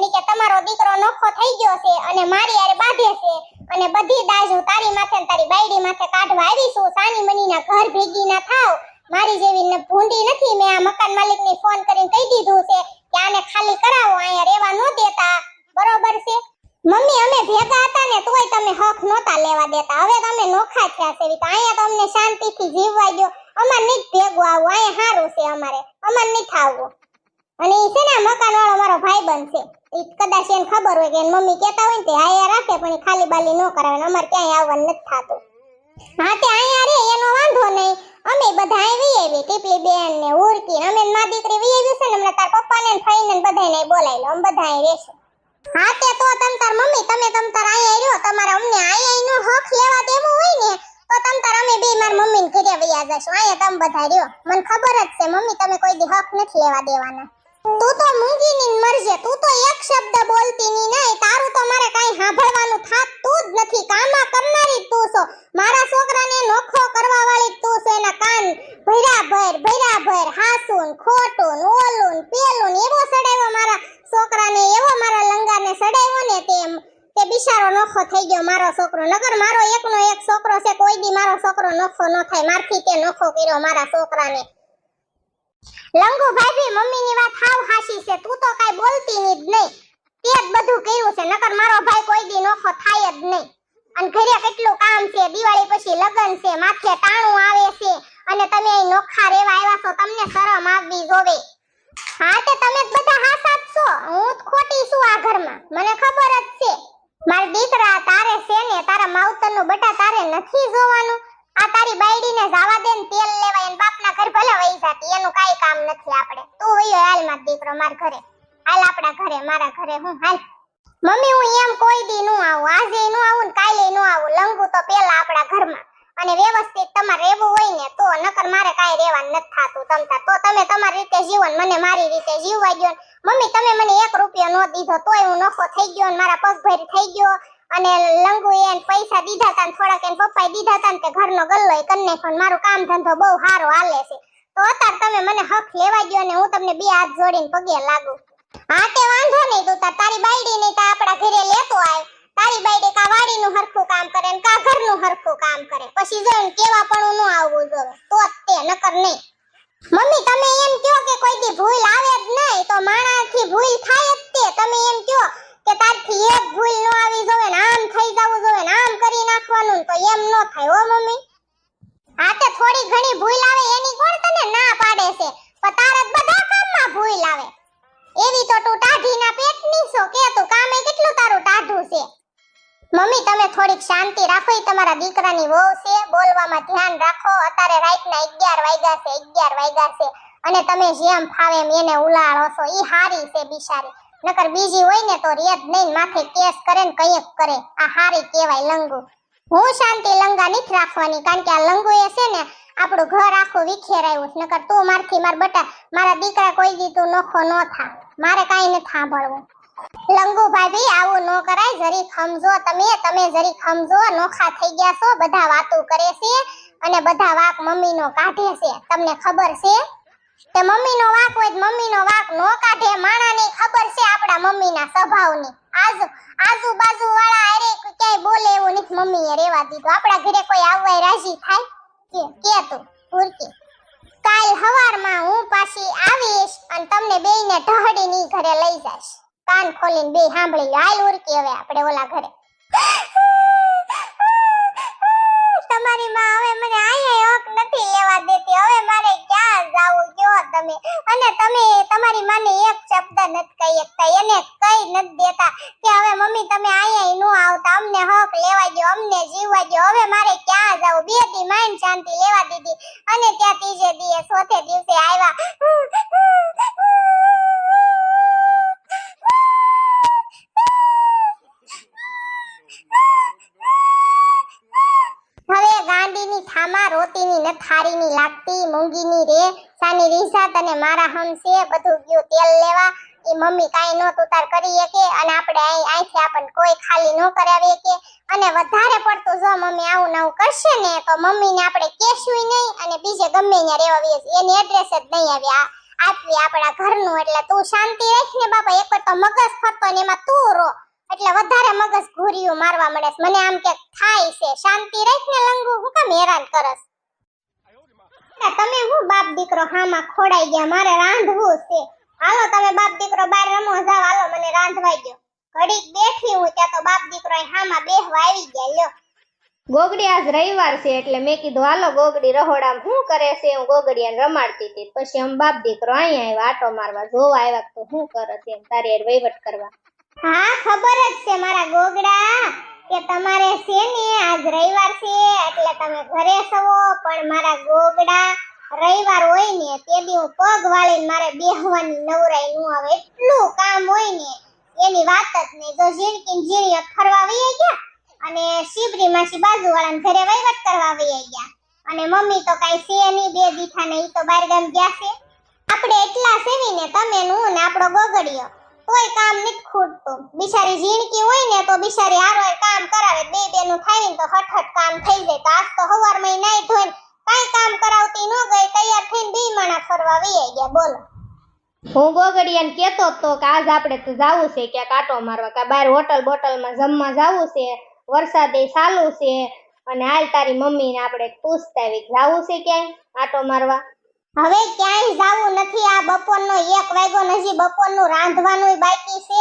અને કે તમારો દીકરો નોખો થઈ ગયો છે અને મારી યારે બાંધે છે અને બધી દાજ હું તારી માથે તારી બાયડી માથે કાઢવા આવી સાની મનીના ઘર ભેગી ના થાવ. મારી જેવી ભૂંડી નથી મેં આ મકાન માલિકને ફોન કરીને કહી દીધું છે કે આને ખાલી કરાવો, અહીંયા રહેવા ન દેતા. બરોબર છે? મમ્મી, અમે ભેગા હતા ને તોય તમે હક નહોતા લેવા દેતા. હવે તમે નોખા થયા છે તો અહીંયા તો શાંતિથી જીવવા દો અમાર નહીં ભેગું આવું અહીંયા સારું છે અમારે. અમાર નહીં થાવું અને એ છે ને મકાન વાળો મારો ભાઈ બનશે ઈ કદાચ એને ખબર હોય કે એની મમ્મી કહેતા હોય ને તે આયા રાખે, પણ ખાલી બાલી ન કરાવે ને અમારે ક્યાંય આવવાનું નથી થાતું. હા, તે અહીંયા રે, એનો વાંધો નહીં. અમે બધા આવી આવી ટીપલી બેન ને ઉર્કી અમે મા દીકરી વી આવી છે ને, હમણાં તાર પપ્પા ને ફઈને ને બધાને બોલાવી લો, અમે બધા રહેશું હા, તે તો તમ તાર મમ્મી, તમે તમ તાર અહીંયા રહ્યો, તમારે અમને અહીંયા નો હક લેવા દેવું હોય ને, તો તમ તાર અમે બે માર મમ્મી ને ઘરે વયા જશું અહીંયા તમે બધા રહ્યો. મને ખબર જ છે, મમ્મી, તમે કોઈ દી હક નથી લેવા દેવાના. તું તો મૂંગી ની મરજે, તું તો એક શબ્દ બોલતી ની નહીં. તારું તો મારે કાઈ સાંભળવાનું થાતું જ નથી. કામા કરનારી તું છો. મારા છોકરાને નોખો કરવા વાળી તું છે. એના કાન ભૈરા ભૈર ભૈરા. ભૈર હાસુન ખોટું ને ઓલું ને પેલું એવો સડાવ્યો મારા છોકરાને, એવો મારા લંગાને સડાવ્યો ને તેમ તે બિચારો નોખો થઈ ગયો મારો છોકરો. નગર મારો એકનો એક છોકરો છે, કોઈ દી મારો છોકરો નોખો ન થાય. મારથી તે નોખો કર્યો મારા છોકરાને. લંગુ ભાભી મમ્મીની વાત હાવ હાશી છે. તું તો કાઈ બોલતી ની જ નહીં. તે જ બધું કર્યું છે. નકર મારો ભાઈ કોઈ દી નોખો થાય જ નહીં. અને ઘરે કેટલું કામ છે. દિવાળી પછી લગન છે. માથે ટાણું આવે છે. અને તમે નોખા રેવા આવ્યા છો. તમને શરમ આવવી જોવે. હા, તે તમે બધા હાસા જ છો. હું ખોટી છું આ ઘરમાં. મને ખબર જ છે. મારા દીકરા તારે છે ને, તારા માવતરનું બટા તારે નથી જોવાનું. આ તારી બાયડીને જાવા દે ને તેલ લેવા, એન બાપના ઘર ભલે વહી જાતી, એનું કાઈ કામ નથી આપણે. તું વયો હાલ માર દીકરો માર ઘરે. હાલ આપણા ઘરે, મારા ઘરે, હું હાલ. મમ્મી, હું એમ કોઈ દી નું આવું, આજે નું આવું ને કાલે નું આવું, લંગુ તો પેલા આપણા ઘરમાં. અને વ્યવસ્થિત તમારે રહેવું હોય ને તો, નકર મારે કાઈ રહેવા નથી થાતું તમતા. તો તમે તમારી રીતે જીવન મને મારી રીતે જીવવા ગયો મમ્મી, તમે મને એક રૂપિયો નો દીધો, તોય હું નફો થઈ ગયો ને મારા પગ ભરી થઈ ગયો. અને લંગુ એને પૈસા દીધા હતા થોડાક એને પપ્પાએ દીધા હતા ને ઘરનો ગલ્લો એ કરી નાખ્યો મારું કામ ધંધો બહુ સારો હાલે છે. તો અત્યારે તમે મને હક લેવા દ્યો ને હું તમને બે હાથ જોડીને પગે લાગુ. હા તે વાંધો નહીં તું તારી બાયડી નહીં તા આપણા ઘરે લેતો આય. તારી બાયડી કા વાડીનું હરખું કામ કરે ને કા ઘરનું હરખું કામ કરે. પછી જો કેવા પણ ન આવવું જોવે તો તે, નકર નહીં. મમ્મી, તમે એમ કહો કે કોઈ દી ભૂલ આવે જ નહીં, તો માણાથી ભૂલ થાય જ તે. તમે એમ કહો કે તારથી એક ભૂલ ન આવી જોવે ને આમ થઈ જવું જોવે ને આમ કરી નાખવાનું તો એમ ન થાય હો, મમ્મી. હા તે થોડી ઘણી ભૂલ આવે, એની કોણ તને ના પાડે છે? પણ તારા બધા કામમાં ભૂલ આવે. એવી તો તું ટાઢીના પેટની છો કે તું કામે કેટલું તારું ટાઢું છે? મમ્મી, તમે થોડીક શાંતિ રાખો તમારા દીકરાની વહુ છે, બોલવામાં ધ્યાન રાખો. અત્યારે રાતના 11 વાગ્યા છે 11 વાગ્યા છે. અને તમે જેમ ફાવે એમ એને ઉલાળો છો, ઈ હારી છે બિચારી. નકર બીજી હોય ને તો રેત નહીં, માથે કેસ કરે ને કંઈક કરે. આ હારી કહેવાય લંગુ. હું શાંતિ લંગા નથી રાખવાની, કારણ કે આ લંગો એ છે ને આપણું ઘર આખું વિખેરાયું છે. નકર તું મારથી માર બટા, મારા દીકરા કોઈ દી નોખો ન થા મારે કાંઈ નથી સાંભળવું. લંગુ ભાભી આવું ન કરાય, જરી ખમજો તમે તમે જરી ખમજો, નોખા થઈ ગયા છો, બધા વાતો કરે છે અને બધા વાક મમ્મીનો કાઢે છે. તમને ખબર છે? તે મમ્મીનો વાક હોય મમ્મી મમ્મીનો વાક નો કાઢે, માણાને ખબર છે આપણા મમ્મીના સ્વભાવની. આજુ આજુબાજુ વાળા અરે ક્યાંય બોલે એવું નથી. મમ્મીએ રેવા દીધું. આપણા ઘરે કોઈ આવવાય રાજી થાય? કે કે તું પૂરતી કાલ હવારમાં હું પાછી આવીશ અને તમને બેયને ઢહડીની ઘરે લઈ જઈશ. કાન ખોલીને બે સાંભળી લો હાલ ઉરકી હવે આપણે ઓલા ઘરે. તમારી માં હવે મને આયે હક નથી લેવા દેતી. હવે તમે. અને તમે તમારી માને એક શબ્દ નથી કહી શકતા. એને કઈ નથી દેતા કે હવે મમ્મી તમે અહીંયા ન આવતા. અમને હક લેવા દો અમને જીવવા દો હવે મારે ક્યાં જાવું? બે દી માઇન શાંતિ લેવા દીધી. અને ત્યાં ત્રીજે દીએ ચોથે દિવસે આવ્યા હવે ગાંડીની થામા રોતીની નથારીની લાગતી મૂંગીની રે સાની રીસાત અને મારા હમસે બધું ગયું, તેલ લેવા. ઈ મમ્મી કાઈ નો તુતાર કરી કે અને આપણે અહીંથી આપણને કોઈ ખાલી ન કરાવી કે અને વધારે પડતું જો મમ્મી આવું નવું કરશે ને, તો મમ્મીને આપણે કહેશું નહીં અને બીજે ગમે ત્યાં રહેવા વીએ એની એડ્રેસ જ નહીં આવી. આ આપવી આપણા ઘરનું, એટલે તું શાંતિ રાખ ને બાપા. એક તો મગજ ફરતો ને એમાં તું રો એટલે વધારે મગજ ઘૂરિયું મારવા મળે મને આમ કે થાય છે. શાંતિ રાખ ને લંગુ. હું કામ હેરાન તમે હું બાપ દીકરો હામાં ખોડાઈ ગયા મારે રાંધવું છે. હાલો તમે બાપ દીકરો બહાર રમો જાવ હાલો મને રાંધવા ગયો ઘડીક બેઠી હું ત્યાં તો બાપ દીકરો હામાં બેહવા આવી ગયા લ્યો. ગોગડી આજ રવિવાર છે એટલે મેં કીધું હાલો ગોગડી રહોડામાં શું કરે છે? હું ગોગડિયાને રમાડતી હતી. પછી આમ બાપ દીકરો અહીંયા આવ્યા આટો મારવા જોવા આવ્યા તો શું કરે છે એમ તારી હારે વહીવટ કરવા. હા ખબર જ છે મારા ગોગડા કે તમારે છે ને આજ રવિવાર છે એટલે તમે ઘરે સવો. પણ મારા ગોગડા રવિવાર હોય ને તે દી હું પગ વાળીને મારે બેહવાની નવરાઈ આવે. એટલું કામ હોય ને, એની વાત જ નહીં. જો ઝીણકી ઝીણી ફરવા વહી ગયા અને શિબરી માસી બાજુ વાળાને ઘરે વહીવટ કરવા વહી ગયા. અને મમ્મી તો કાંઈ છે નહીં, બે દીઠા ને ઈ તો બહાર ગામ ગયા છે. આપણે એટલા સેવી ને તમે નું ને આપણો ગોગડિયો. કોઈ કામ નથી ખૂટતું. બિચારી ઝીણકી હોય ને તો બિચારી આરોય કામ કરાવે. બે બેનું થાય ને તો હઠ કામ થઈ જાય. તો આજ તો હવારમાં નાઈ ધોઈને કાંઈ કામ કરાવતી ન ગઈ તૈયાર થઈને બે માણા ફરવા વહી ગયા બોલો. હું ગોગડિયાને કહેતો તો કે આજ આપણે તો જાવું છે ક્યાંક આટો મારવા કે બહાર હોટલ બોટલમાં જમવા જાવું છે વરસાદે ચાલુ છે અને હાલ તારી મમ્મીને આપણે પૂછતા આવી જાવું છે ક્યાંય આટો મારવા? હવે ક્યાંય જાવું નથી આ બપોરનો એક વાગ્યો નજીક બપોરનું રાંધવાનું બાકી છે.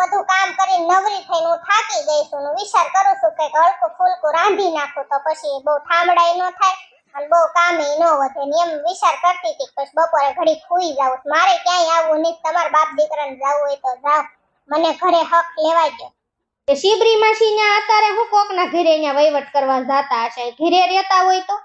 બધું કામ કરીને નવરી થઈને હું થાકી ગઈ છું. ને વિચાર કરું છું કે હલકું ફૂલકું રાંધી નાખું તો પછી બહુ ઠામડાઈ ન થાય અને બહુ કામે ન વધે ને એમ વિચાર કરતી હતી પછી બપોરે ઘડી ખુઈ જાવ મારે ક્યાંય આવવું નહીં તમારા બાપ દીકરાને જવું હોય તો જાવ મને ઘરે હક લેવાઈ ગયો શિબરી માસી ને અત્યારે હું કોકના ઘરે અહીંયા વહીવટ કરવા જાતા હશે? ઘરે રહેતા હોય તો?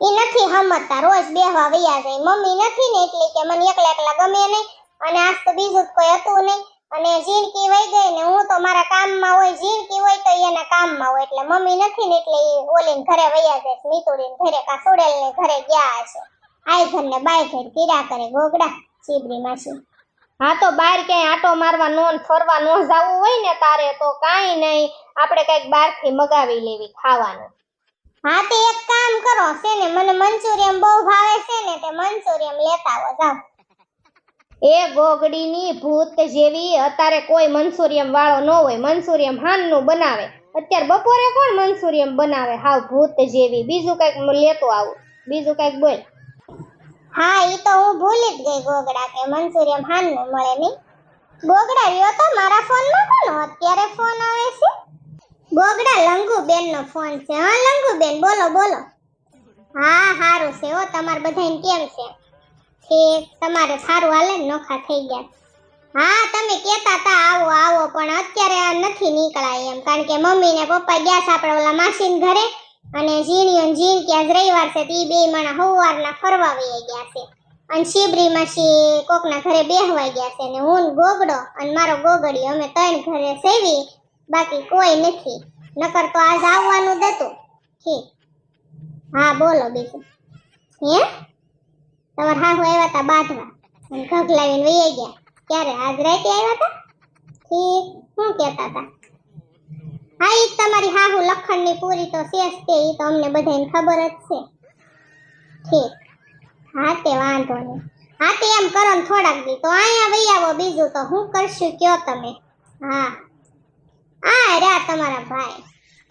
એ નથી હમતા રોજ બેહવા વૈયા જાય. મમ્મી નથી ને એટલે કે મને એકલા એકલા ગમે નહીં અને આજ તો બીજું કોઈ હતું નહીં. અને ઝીણકી વહી ગઈ ને હું તો મારા કામમાં હોય ઝીણકી હોય તો એના કામમાં હોય. એટલે મમ્મી નથી ને એટલે એ ઓલીને ઘરે વૈયા જાય મીતુડીને ઘરે, કા સુડેલને ઘરે ગયા હશે. ઘર ને બાય ઘર કીરા કરે, ગોગડા ચીબરી માસી. હા તો બહાર ક્યાંય આટો મારવા નો ફરવા નો જાવું હોય ને તારે, તો કાંઈ નહીં. આપણે કંઈક બહારથી મગાવી લેવી ખાવાનું. હા તે એક કામ કરો, છે ને, મને મંચુરિયમ બહુ ભાવે છે ને, તે મંચુરિયમ લેતા આવો, જાઓ. એ ગોગડીની ભૂત જેવી અત્યારે કોઈ મનસુરિયમ વાળો ન હોય. મનસુરિયમ હાનનું બનાવે. અત્યારે બપોરે કોણ મનસુરિયમ બનાવે? હાવ ભૂત જેવી. બીજું કંઈક લેતો આવું. બીજું કંઈક બોલ. હા એ તો હું ભૂલી જ ગઈ ગોગડા કે મંચુરિયમ હાનનું મળે નહીં. ગોગડા રહ્યો તો, મારા ફોનમાં કોનો અત્યારે ફોન આવે છે. ગોગડા લંગુ બેન નો ફોન છે. હા લંગુ બેન બોલો બોલો. હા સારું છે હો. તમારે બધાને કેમ છે? ઠીક તમારે સારું હાલે નોખા થઈ ગયા. હા, તમે કહેતા હતા, આવો આવો, પણ અત્યારે આ નથી નીકળાય એમ. કારણ કે મમ્મી ને પપ્પા ગયા છે આપણે ઓલા માસીન ઘરે અને ઝીણીઓ ને ઝીણ ક્યાં રવિવાર છે તે બે માણા હવારના ફરવા વહી ગયા છે. અને શિબરી માસી કોકના ઘરે બેહવાઈ ગયા છે અને હું ગોગડો અને મારો ગોગડી અમે ત્રણ ઘરે સેવી, બાકી કોઈ નથી. નકર તો આજ આવવાનું જ હતું. ઠીક. હા, બોલો બીજું. હે? તમારા હાહુ આવ્યા હતા બાંધવા અને ઘગ લાવીને વહી ગયા. ક્યારે? આજ રાતે આવ્યા હતા ઠીક. શું કહેતા હતા હા એ તમારી હાહુ લખણની પૂરી તો શેષ છે એ તો. અમને બધાને ખબર જ છે. ઠીક. હા, તે વાંધો નહીં. હા, તે એમ કરો ને થોડાક દી. તો અહીંયા વહી આવો બીજું. તો હું કરશું કયો તમે? હા. આ રહ્યા તમારા ભાઈ.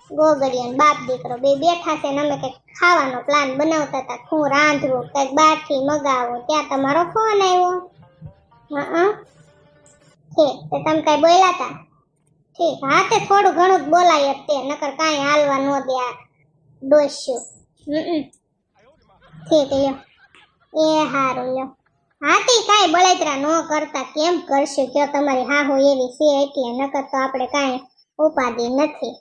ગોગડિયો ને બાપ દીકરો. બે બેઠા છે ને અમે કંઈક ખાવાનો પ્લાન બનાવતા હતા. હું રાંધવું, કંઈક બહારથી મગાવું, ત્યાં તમારો ફોન આવ્યો. હા ઠીક, તે તમે કાંઈ બોલ્યા હતા ઠીક, હા, તે થોડું ઘણું જ બોલાય તે, નકર કાંઈ હાલવા ન દે આ ડોસ્યું. ઠીક, લ્યો. એ સારું લ્યો. હા, તે કાંઈ બળતરા ન કરતા, કેમ કરશું? કયો તમારી હાહુ એવી છે એટલે નકર તો આપણે કાંઈ ઉપાધિ નથી.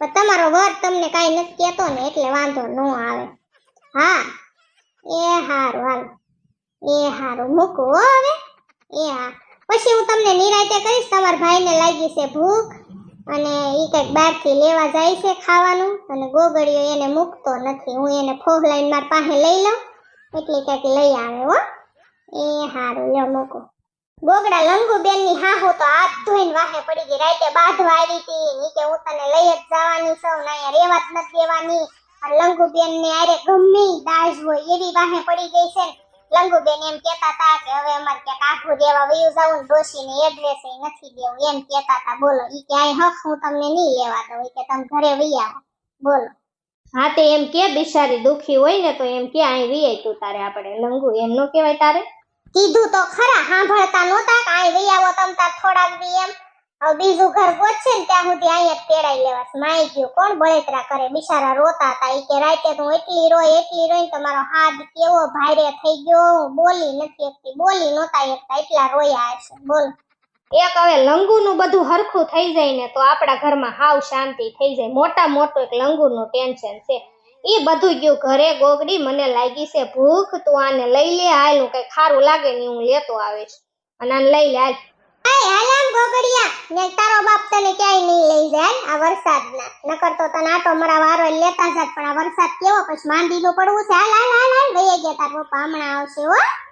પણ તમારો વર તમને કાંઈ નથી કહેતો ને એટલે વાંધો ન આવે. હા, એ હારું, હાલ. એ હારું, મૂકું, હો, હવે. એ હા. પછી હું તમને નિરાયતે કહીશ, તમારા ભાઈને લાગી છે ભૂખ અને એ કંઈક બહારથી લેવા જાય છે ખાવાનું અને ગોગડીઓ એને મૂકતો નથી. હું એને ફોહ લાઈન મારા પાસે લઈ લઉં, એટલે કંઈક લઈ આવે, હો. એ હારું, લ્યો, મૂકો. ગોગડા લંગુ બેનની હાહુ તો હાથ ધોઈને વાહે પડી ગઈ. રાતે બાંધવા આવી હતી. કે હું તને લઈ જ જવાની સૌ ના અહીંયા રેવા જ નથી દેવાની. આ લંગુ બેન ને આરે ગમે દાજ હોય એવી વાહે પડી ગઈ છે ને. લંગુબેન એમ કેતા હતા કે હવે અમારે ક્યાંક આખું દેવા વયું જવું ને ડોશીને એડ્રેસ નથી દેવું. એમ કેતા હતા, બોલો. ઈ કે આય હક હું તમને નહીં લેવા દઉં. કે તમે ઘરે વઈ આવો. બોલો. હા, તે એમ કે, બિચારી દુખી હોય ને તો એમ કે અહીં વી તું તારે આપણે લંગુ. એમ નો કહેવાય તારે? કીધું તો ખરા, સાંભળતા નહોતા, કાંઈ વઈ આવો તમ તાર થોડાક દી એમ. હવે બીજું ઘર ગોતશે ને ત્યાં સુધી અહીંયા તેડાઈ લેવાસ માઈ ગયું, કોણ બળેતરા કરે? બિચારા રોતા હતા. એ કે રાતે હું એટલી રોય એટલી રોઈ તમારો હાથ કેવો ભારે થઈ ગયો બોલી નથી શકતી. બોલી નહોતા એકતા એટલા રોયા હશે. બોલો. એક હવે લંગુનું બધું હરખું થઈ જાય ને તો આપણા ઘરમાં હાવ શાંતિ થઈ જાય. મોટા મોટું એક લંગુનું ટેન્શન છે. એ બધું ગયું. ઘરે ગોગડી મને લાગી છે, ભૂખ, તું આને લઈ લે હાલ હું કઈ ખારું લાગે ને હું લેતો આવીશ. અને આને લઈ લે, હાલ. આય હાલામ ગોગડિયા. ને તારો બાપ તને ક્યાંય નહીં લઈ જાય, આ વરસાદના. નકર તો તને આટો મરા વારો લેતા જાત, પણ આ વરસાદ કેવો પછી માંડીનું પડવું છે? હાલ હાલ હાલ હાલ વહી ગયા તાર પપ્પા આવશે, હો.